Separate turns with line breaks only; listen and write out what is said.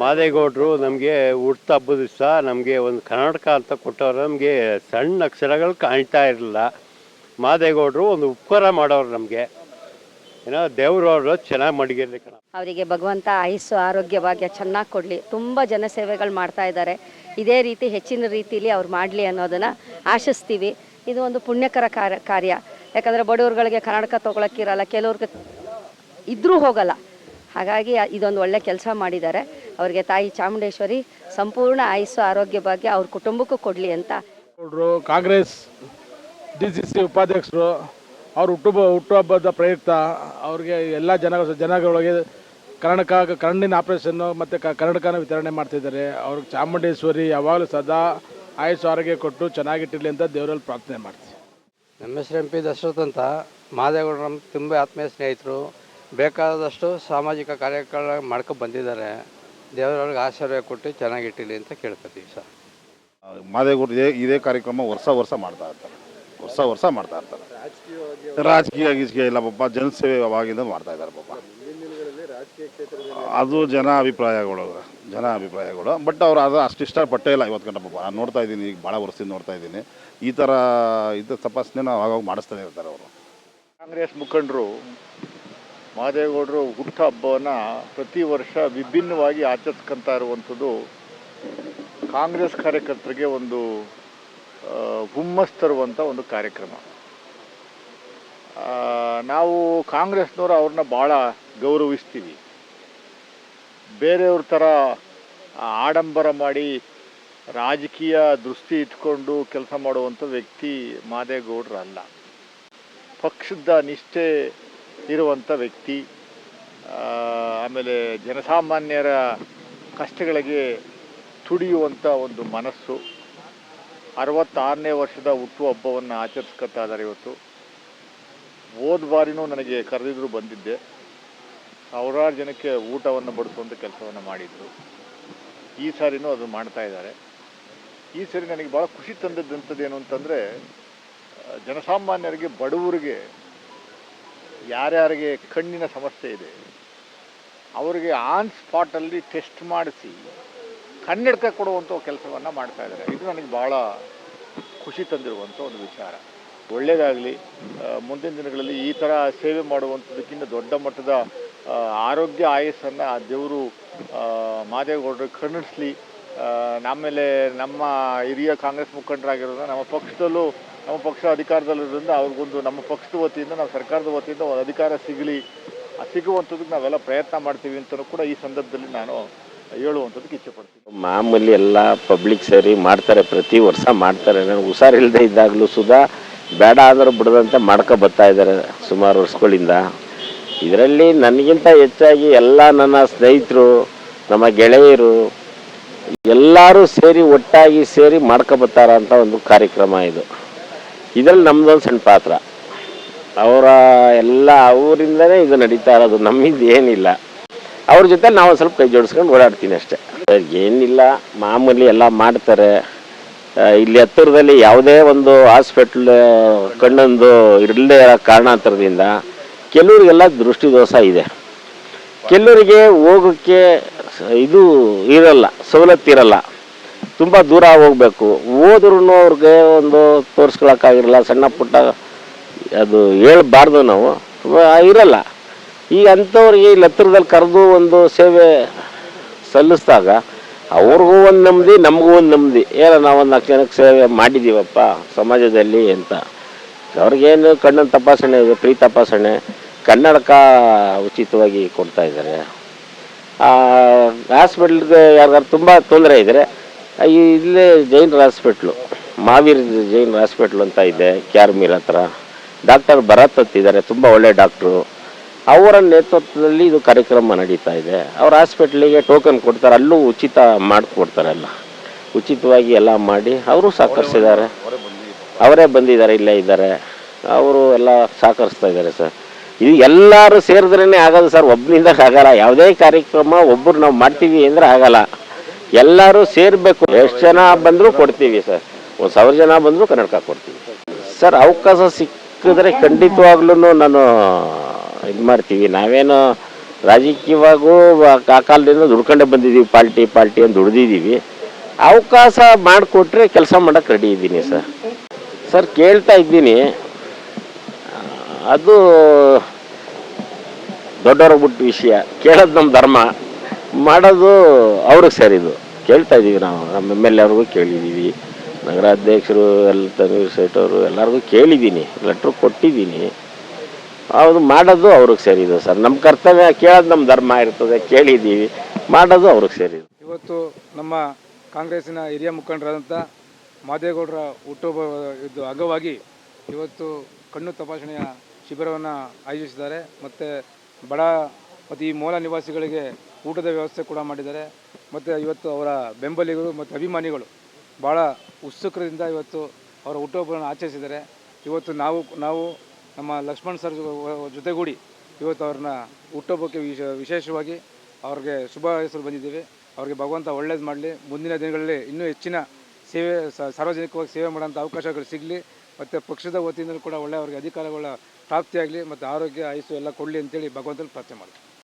ಮಾದೇಗೌಡರು ನಮಗೆ ಹುಟ್ಟು ಹಬ್ಬದ ದಿವಸ ನಮಗೆ ಒಂದು ಕರ್ನಾಟಕ ಅಂತ ಕೊಟ್ಟವ್ರು ನಮಗೆ ಸಣ್ಣ ಅಕ್ಷರಗಳು ಕಾಣ್ತಾ ಇರಲಿಲ್ಲ. ಮಾದೇಗೌಡರು ಒಂದು ಉಪಕಾರ ಮಾಡೋರು ನಮಗೆ. ಏನೋ ಅವರು ಚೆನ್ನಾಗಿ ಮಡಗಿರ್ಲಿ ಕಣ.
ಅವರಿಗೆ ಭಗವಂತ ಆಯಸ್ಸು ಆರೋಗ್ಯ ಭಾಗ್ಯ ಚೆನ್ನಾಗಿ ಕೊಡಲಿ. ತುಂಬ ಜನಸೇವೆಗಳು ಮಾಡ್ತಾ ಇದ್ದಾರೆ. ಇದೇ ರೀತಿ ಹೆಚ್ಚಿನ ರೀತಿಯಲ್ಲಿ ಅವ್ರು ಮಾಡಲಿ ಅನ್ನೋದನ್ನು ಆಶಿಸ್ತೀವಿ. ಇದು ಒಂದು ಪುಣ್ಯಕರ ಕಾರ್ಯ ಕಾರ್ಯ. ಯಾಕಂದರೆ ಬಡವ್ರುಗಳಿಗೆ ಕನ್ನಡಕ ತೊಗೊಳಕ್ಕಿರಲ್ಲ ಕೆಲವ್ರಿಗೆ ಇದ್ರೂ ಹೋಗಲ್ಲ. ಹಾಗಾಗಿ ಇದೊಂದು ಒಳ್ಳೆ ಕೆಲಸ ಮಾಡಿದ್ದಾರೆ. ಅವರಿಗೆ ತಾಯಿ ಚಾಮುಂಡೇಶ್ವರಿ ಸಂಪೂರ್ಣ ಆಯುಸ್ಸು ಆರೋಗ್ಯ ಭಾಗ್ಯ ಅವ್ರ ಕುಟುಂಬಕ್ಕೂ ಕೊಡಲಿ ಅಂತ.
ಗೌಡ್ರು ಕಾಂಗ್ರೆಸ್ ಡಿ ಸಿ ಸಿ ಉಪಾಧ್ಯಕ್ಷರು ಅವ್ರ ಹುಟ್ಟುಬ ಹುಟ್ಟುಹಬ್ಬದ ಪ್ರಯುಕ್ತ ಅವ್ರಿಗೆ ಎಲ್ಲ ಜನ ಜನಗಳಿಗೆ ಕನ್ನಡಕ ಕಣ್ಣಿನ ಆಪರೇಷನ್ನು ಮತ್ತು ಕನ್ನಡಕನ ವಿತರಣೆ ಮಾಡ್ತಿದ್ದಾರೆ. ಅವ್ರಿಗೆ ಚಾಮುಂಡೇಶ್ವರಿ ಯಾವಾಗಲೂ ಸದಾ ಆಯುಷ್ ಆರೋಗ್ಯ ಕೊಟ್ಟು ಚೆನ್ನಾಗಿಟ್ಟಿರಲಿ ಅಂತ ದೇವರಲ್ಲಿ ಪ್ರಾರ್ಥನೆ ಮಾಡ್ತೀವಿ.
ನಮ್ಮ ಹೆಸರು ಎಂ ಪಿ ದಶರಥ್ ಅಂತ. ಮಹಾದೇವಗೌಡರು ನಮ್ಮ ತುಂಬ ಆತ್ಮೀಯ ಸ್ನೇಹಿತರು. ಬೇಕಾದಷ್ಟು ಸಾಮಾಜಿಕ ಕಾರ್ಯಕ್ರಮ ಮಾಡ್ಕೊ ಬಂದಿದ್ದಾರೆ. ದೇವರವ್ರಿಗೆ ಆಶೀರ್ವಾದ ಕೊಟ್ಟು ಚೆನ್ನಾಗಿಟ್ಟಿರಲಿ ಅಂತ ಕೇಳ್ಕೊತೀವಿ ಸರ್.
ಮಾದೇಗೌಡರು ಇದೇ ಇದೇ ಕಾರ್ಯಕ್ರಮ ವರ್ಷ ವರ್ಷ ಮಾಡ್ತಾ ಇರ್ತಾರೆ. ವರ್ಷ ವರ್ಷ ಮಾಡ್ತಾ ಇರ್ತಾರೆ. ರಾಜಕೀಯ ಗೀಜಕೀಯ ಇಲ್ಲ ಪಾಪ ಜನಸೇವೆ ಅವಾಗಿಂದ ಮಾಡ್ತಾ ಇದ್ದಾರೆ ಪಾಪ. ಅದು ಜನ ಅಭಿಪ್ರಾಯಗಳು ಜನ ಅಭಿಪ್ರಾಯಗಳು. ಬಟ್ ಅವ್ರು ಅದು ಅಷ್ಟು ಇಷ್ಟಪಟ್ಟೇ ಇಲ್ಲ ಇವತ್ತು ಗಂಟೆ ಪಾಪ. ನಾನು ನೋಡ್ತಾ ಇದ್ದೀನಿ, ಈಗ ಭಾಳ ವರ್ಷದಿಂದ ನೋಡ್ತಾ ಇದ್ದೀನಿ. ಈ ಥರ ಇದು ತಪಾಸಣೆ ಅವಾಗ ಮಾಡಿಸ್ತಾನೆ ಇರ್ತಾರೆ ಅವರು.
ಕಾಂಗ್ರೆಸ್ ಮುಖಂಡರು ಮಾದೇಗೌಡರು ಹುಟ್ಟ ಹಬ್ಬವನ್ನು ಪ್ರತಿ ವರ್ಷ ವಿಭಿನ್ನವಾಗಿ ಆಚರಿಸ್ಕೊಂತ ಇರುವಂಥದ್ದು ಕಾಂಗ್ರೆಸ್ ಕಾರ್ಯಕರ್ತರಿಗೆ ಒಂದು ಹುಮ್ಮಸ್ ತರುವಂಥ ಒಂದು ಕಾರ್ಯಕ್ರಮ. ನಾವು ಕಾಂಗ್ರೆಸ್ನವರು ಅವ್ರನ್ನ ಭಾಳ ಗೌರವಿಸ್ತೀವಿ. ಬೇರೆಯವ್ರ ಥರ ಆಡಂಬರ ಮಾಡಿ ರಾಜಕೀಯ ದೃಷ್ಟಿ ಇಟ್ಕೊಂಡು ಕೆಲಸ ಮಾಡುವಂಥ ವ್ಯಕ್ತಿ ಮಾದೇಗೌಡರಲ್ಲ ಪಕ್ಷದ ನಿಷ್ಠೆ ಇರುವಂಥ ವ್ಯಕ್ತಿ. ಆಮೇಲೆ ಜನಸಾಮಾನ್ಯರ ಕಷ್ಟಗಳಿಗೆ ತುಡಿಯುವಂಥ ಒಂದು ಮನಸ್ಸು. ಅರವತ್ತಾರನೇ ವರ್ಷದ ಹುಟ್ಟುಹಬ್ಬವನ್ನು ಆಚರಿಸ್ಕೊತಾ ಇದ್ದಾರೆ ಇವತ್ತು. ಹೋದ ಬಾರಿನೂ ನನಗೆ ಕರೆದಿದ್ರು ಬಂದಿದ್ದೆ. ಸಾವಿರಾರು ಜನಕ್ಕೆ ಊಟವನ್ನು ಬಡಿಸುವಂಥ ಕೆಲಸವನ್ನು ಮಾಡಿದರು. ಈ ಸಾರಿನೂ ಅದು ಮಾಡ್ತಾ ಇದ್ದಾರೆ. ಈ ಸರಿ ನನಗೆ ಭಾಳ ಖುಷಿ ತಂದದ್ದಂಥದ್ದು ಏನು ಅಂತಂದರೆ, ಜನಸಾಮಾನ್ಯರಿಗೆ, ಬಡವರಿಗೆ ಯಾರ್ಯಾರಿಗೆ ಕಣ್ಣಿನ ಸಮಸ್ಯೆ ಇದೆ, ಅವರಿಗೆ ಆನ್ ಸ್ಪಾಟಲ್ಲಿ ಟೆಸ್ಟ್ ಮಾಡಿಸಿ ಕನ್ನಡಕ ಕೊಡುವಂಥ ಕೆಲಸವನ್ನು ಮಾಡ್ತಾ ಇದ್ದಾರೆ. ಇದು ನನಗೆ ಭಾಳ ಖುಷಿ ತಂದಿರುವಂಥ ಒಂದು ವಿಚಾರ. ಒಳ್ಳೆಯದಾಗಲಿ ಮುಂದಿನ ದಿನಗಳಲ್ಲಿ ಈ ಥರ ಸೇವೆ ಮಾಡುವಂಥದ್ದಕ್ಕಿಂತ ದೊಡ್ಡ ಮಟ್ಟದ ಆರೋಗ್ಯ ಆಯಸ್ಸನ್ನು ಆ ದೇವರು ಮಾದೇಗೌಡರಿಗೆ ಕರುಣಿಸ್ಲಿ ಆಮೇಲೆ ನಮ್ಮ ಹಿರಿಯ ಕಾಂಗ್ರೆಸ್ ಮುಖಂಡರಾಗಿರೋದ್ರಿಂದ, ನಮ್ಮ ಪಕ್ಷದಲ್ಲೂ, ನಮ್ಮ ಪಕ್ಷ ಅಧಿಕಾರದಲ್ಲಿರೋದ್ರಿಂದ ಅವ್ರಿಗೊಂದು ನಮ್ಮ ಪಕ್ಷದ ವತಿಯಿಂದ ನಾವು ಸರ್ಕಾರದ ವತಿಯಿಂದ ಒಂದು ಅಧಿಕಾರ ಸಿಗಲಿ. ಸಿಗುವಂಥದ್ದಕ್ಕೆ ನಾವೆಲ್ಲ ಪ್ರಯತ್ನ ಮಾಡ್ತೀವಿ ಅಂತಲೂ ಕೂಡ ಈ ಸಂದರ್ಭದಲ್ಲಿ ನಾನು ಹೇಳುವಂಥದ್ದಕ್ಕೆ ಇಚ್ಛೆಪಡ್ತೀನಿ.
ಮಾಮೂಲಿ ಎಲ್ಲ ಪಬ್ಲಿಕ್ ಸೇರಿ ಮಾಡ್ತಾರೆ, ಪ್ರತಿ ವರ್ಷ ಮಾಡ್ತಾರೆ. ನನಗೆ ಹುಷಾರಿಲ್ಲದೆ ಇದ್ದಾಗಲೂ ಸುಧಾ ಬೇಡ ಆದರೂ ಬಿಡದಂತೆ ಮಾಡ್ಕೊ ಬರ್ತಾ ಇದ್ದಾರೆ ಸುಮಾರು ವರ್ಷಗಳಿಂದ. ಇದರಲ್ಲಿ ನನಗಿಂತ ಹೆಚ್ಚಾಗಿ ಎಲ್ಲ ನನ್ನ ಸ್ನೇಹಿತರು, ನಮ್ಮ ಗೆಳೆಯರು, ಎಲ್ಲರೂ ಸೇರಿ ಒಟ್ಟಾಗಿ ಸೇರಿ ಮಾಡ್ಕೊಬತ್ತಾರ ಅಂತ ಒಂದು ಕಾರ್ಯಕ್ರಮ ಇದು. ಇದರಲ್ಲಿ ನಮ್ದೊಂದು ಸಣ್ಣ ಪಾತ್ರ. ಅವರ ಎಲ್ಲ ಅವರಿಂದನೇ ಇದು ನಡೀತಾ ಇರೋದು. ನಮ್ಮಿಂದ ಏನಿಲ್ಲ. ಅವ್ರ ಜೊತೆ ನಾವು ಸ್ವಲ್ಪ ಕೈ ಜೋಡಿಸ್ಕೊಂಡು ಓಡಾಡ್ತೀನಿ ಅಷ್ಟೇ. ಏನಿಲ್ಲ, ಮಾಮೂಲಿ ಎಲ್ಲ ಮಾಡ್ತಾರೆ. ಇಲ್ಲಿ ಹತ್ತಿರದಲ್ಲಿ ಯಾವುದೇ ಒಂದು ಹಾಸ್ಪಿಟ್ಲ್ ಕಣ್ಣೊಂದು ಇರಲೇ ಇರೋ ಕಾರಣಾಂತರದಿಂದ ಕೆಲವರಿಗೆಲ್ಲ ದೃಷ್ಟಿದೋಷ ಇದೆ. ಕೆಲವರಿಗೆ ಹೋಗೋಕ್ಕೆ ಇದು ಇರಲ್ಲ, ಸವಲತ್ತು ಇರಲ್ಲ. ತುಂಬ ದೂರ ಹೋಗಬೇಕು. ಹೋದ್ರೂ ಅವ್ರಿಗೆ ಒಂದು ತೋರಿಸ್ಕೊಳಕ್ಕಾಗಿರಲ್ಲ, ಸಣ್ಣ ಪುಟ್ಟ ಅದು ಹೇಳ್ಬಾರ್ದು ನಾವು. ಇರಲ್ಲ. ಈಗ ಅಂಥವ್ರಿಗೆ ಇಲ್ಲಿ ಹತ್ತಿರದಲ್ಲಿ ಕರೆದು ಒಂದು ಸೇವೆ ಸಲ್ಲಿಸಿದಾಗ ಅವ್ರಿಗೂ ಒಂದು ನೆಮ್ಮದಿ, ನಮಗೂ ಒಂದು ನೆಮ್ಮದಿ. ಏನೋ ನಾವು ಒಂದು ನಾಲ್ಕು ಜನಕ್ಕೆ ಸೇವೆ ಮಾಡಿದ್ದೀವಪ್ಪ ಸಮಾಜದಲ್ಲಿ ಅಂತ. ಅವ್ರಿಗೇನು ಕಣ್ಣಿನ ತಪಾಸಣೆ ಇದೆ ಪ್ರೀ ತಪಾಸಣೆ, ಕನ್ನಡಕ ಉಚಿತವಾಗಿ ಕೊಡ್ತಾ ಇದ್ದಾರೆ. ಹಾಸ್ಪಿಟ್ಲ್ಗೆ ಯಾರಿಗಾರು ತುಂಬ ತೊಂದರೆ ಇದ್ದರೆ ಇಲ್ಲೇ ಜೈನ್ ಹಾಸ್ಪಿಟ್ಲು, ಮಾವೀರ್ ಜೈನ್ ಹಾಸ್ಪಿಟ್ಲು ಅಂತ ಇದೆ ಕ್ಯಾರ್ಮೀರ್ ಹತ್ರ. ಡಾಕ್ಟರ್ ಭರತ್ ಅಂತಿದ್ದಾರೆ ತುಂಬ ಒಳ್ಳೆ ಡಾಕ್ಟ್ರು. ಅವರ ನೇತೃತ್ವದಲ್ಲಿ ಇದು ಕಾರ್ಯಕ್ರಮ ನಡೀತಾ ಇದೆ. ಅವ್ರ ಹಾಸ್ಪಿಟ್ಲಿಗೆ ಟೋಕನ್ ಕೊಡ್ತಾರೆ. ಅಲ್ಲೂ ಉಚಿತ ಮಾಡಿಕೊಡ್ತಾರೆ ಎಲ್ಲ. ಉಚಿತವಾಗಿ ಎಲ್ಲ ಮಾಡಿ ಅವರು ಸಹಕರಿಸಿದ್ದಾರೆ. ಅವರೇ ಬಂದಿದ್ದಾರೆ, ಇಲ್ಲೇ ಇದ್ದಾರೆ. ಅವರು ಎಲ್ಲ ಸಹಕರಿಸ್ತಾ ಇದ್ದಾರೆ ಸರ್. ಇದು ಎಲ್ಲರೂ ಸೇರಿದ್ರೇ ಆಗೋದು ಸರ್. ಒಬ್ಬನಿಂದ ಆಗಲ್ಲ. ಯಾವುದೇ ಕಾರ್ಯಕ್ರಮ ಒಬ್ಬರು ನಾವು ಮಾಡ್ತೀವಿ ಅಂದರೆ ಆಗಲ್ಲ. ಎಲ್ಲರೂ ಸೇರಬೇಕು. ಎಷ್ಟು ಜನ ಬಂದರೂ ಕೊಡ್ತೀವಿ ಸರ್. ಒಂದು ಸಾವಿರ ಜನ ಬಂದರೂ ಕನ್ನಡಕ ಕೊಡ್ತೀವಿ. ಸರ್, ಅವಕಾಶ ಸಿಕ್ಕಿದ್ರೆ ಖಂಡಿತವಾಗ್ಲೂ ನಾನು ಇದು ಮಾಡ್ತೀವಿ. ನಾವೇನು ರಾಜಕೀಯವಾಗೂ ಆ ಕಾಲದಿಂದ ದುಡ್ಕೊಂಡೇ ಬಂದಿದ್ದೀವಿ ಪಾರ್ಟಿ ಪಾರ್ಟಿ ಅಂತ ದುಡ್ದಿದ್ದೀವಿ ಅವಕಾಶ ಮಾಡಿಕೊಟ್ರೆ ಕೆಲಸ ಮಾಡೋಕ್ಕೆ ರೆಡಿ ಇದ್ದೀನಿ ಸರ್. ಸರ್, ಕೇಳ್ತಾ ಇದ್ದೀನಿ. ಅದು ದೊಡ್ಡವ್ರ ಬಿಟ್ಟು ವಿಷಯ. ಕೇಳೋದು ನಮ್ಮ ಧರ್ಮ. ಮಾಡೋದು ಅವ್ರಿಗೆ ಇದು. ಕೇಳ್ತಾ ಇದ್ದೀವಿ ನಾವು. ನಮ್ಮ ಎಂ ಎಲ್ ಎ ಕೇಳಿದ್ದೀವಿ ನಗರಾಧ್ಯಕ್ಷರು, ಎಲ್ಲ ತನ್ವೀರ್ ಸೇಟವರು ಅವರು ಎಲ್ಲರಿಗೂ ಕೇಳಿದ್ದೀನಿ ಲೆಟ್ರ್ ಕೊಟ್ಟಿದ್ದೀನಿ ಅದು ಮಾಡೋದು ಅವ್ರಿಗೆ ಸೇರಿದ್ದು ಸರ್. ನಮ್ಮ ಕರ್ತವ್ಯ ಕೇಳೋದು ನಮ್ಮ ಧರ್ಮ ಇರ್ತದೆ, ಕೇಳಿದ್ದೀವಿ. ಮಾಡೋದು ಅವ್ರಿಗೆ ಸೇರಿದ್ದು.
ಇವತ್ತು ನಮ್ಮ ಕಾಂಗ್ರೆಸ್ಸಿನ ಹಿರಿಯ ಮುಖಂಡರಾದಂಥ ಮಾದೇಗೌಡರ ಹುಟ್ಟುಹಬ್ಬ ಇದು ಅಂಗವಾಗಿ ಇವತ್ತು ಕಣ್ಣು ತಪಾಸಣೆಯ ಶಿಬಿರವನ್ನು ಆಯೋಜಿಸಿದ್ದಾರೆ. ಮತ್ತು ಬಡ ಮತ್ತು ಈ ಮೂಲ ನಿವಾಸಿಗಳಿಗೆ ಊಟದ ವ್ಯವಸ್ಥೆ ಕೂಡ ಮಾಡಿದ್ದಾರೆ. ಮತ್ತು ಇವತ್ತು ಅವರ ಬೆಂಬಲಿಗರು ಮತ್ತು ಅಭಿಮಾನಿಗಳು ಭಾಳ ಉತ್ಸುಕರಿಂದ ಇವತ್ತು ಅವರ ಹುಟ್ಟುಹಬ್ಬವನ್ನು ಆಚರಿಸಿದ್ದಾರೆ. ಇವತ್ತು ನಾವು ನಾವು ನಮ್ಮ ಲಕ್ಷ್ಮಣ್ ಸರ್ ಜೊತೆಗೂಡಿ ಇವತ್ತು ಅವ್ರನ್ನ ಹುಟ್ಟೊಬ್ಬಕ್ಕೆ ವಿಶ ವಿಶೇಷವಾಗಿ ಅವ್ರಿಗೆ ಶುಭ ಹೆಸರು ಬಂದಿದ್ದೀವಿ. ಅವ್ರಿಗೆ ಭಗವಂತ ಒಳ್ಳೇದು ಮಾಡಲಿ. ಮುಂದಿನ ದಿನಗಳಲ್ಲಿ ಇನ್ನೂ ಹೆಚ್ಚಿನ ಸೇವೆ ಸಾರ್ವಜನಿಕವಾಗಿ ಸೇವೆ ಮಾಡೋಂಥ ಅವಕಾಶಗಳು ಸಿಗಲಿ. ಮತ್ತು ಪಕ್ಷದ ವತಿಯಿಂದಲೂ ಕೂಡ ಒಳ್ಳೆಯ ಅವ್ರಿಗೆ ಅಧಿಕಾರಗಳ ಪ್ರಾಪ್ತಿಯಾಗಲಿ. ಮತ್ತು ಆರೋಗ್ಯ, ಆಯಸ್ಸು ಎಲ್ಲ ಕೊಡಲಿ ಅಂತೇಳಿ ಭಗವಂತನ ಪ್ರಾರ್ಥನೆ ಮಾಡ್ತೀನಿ.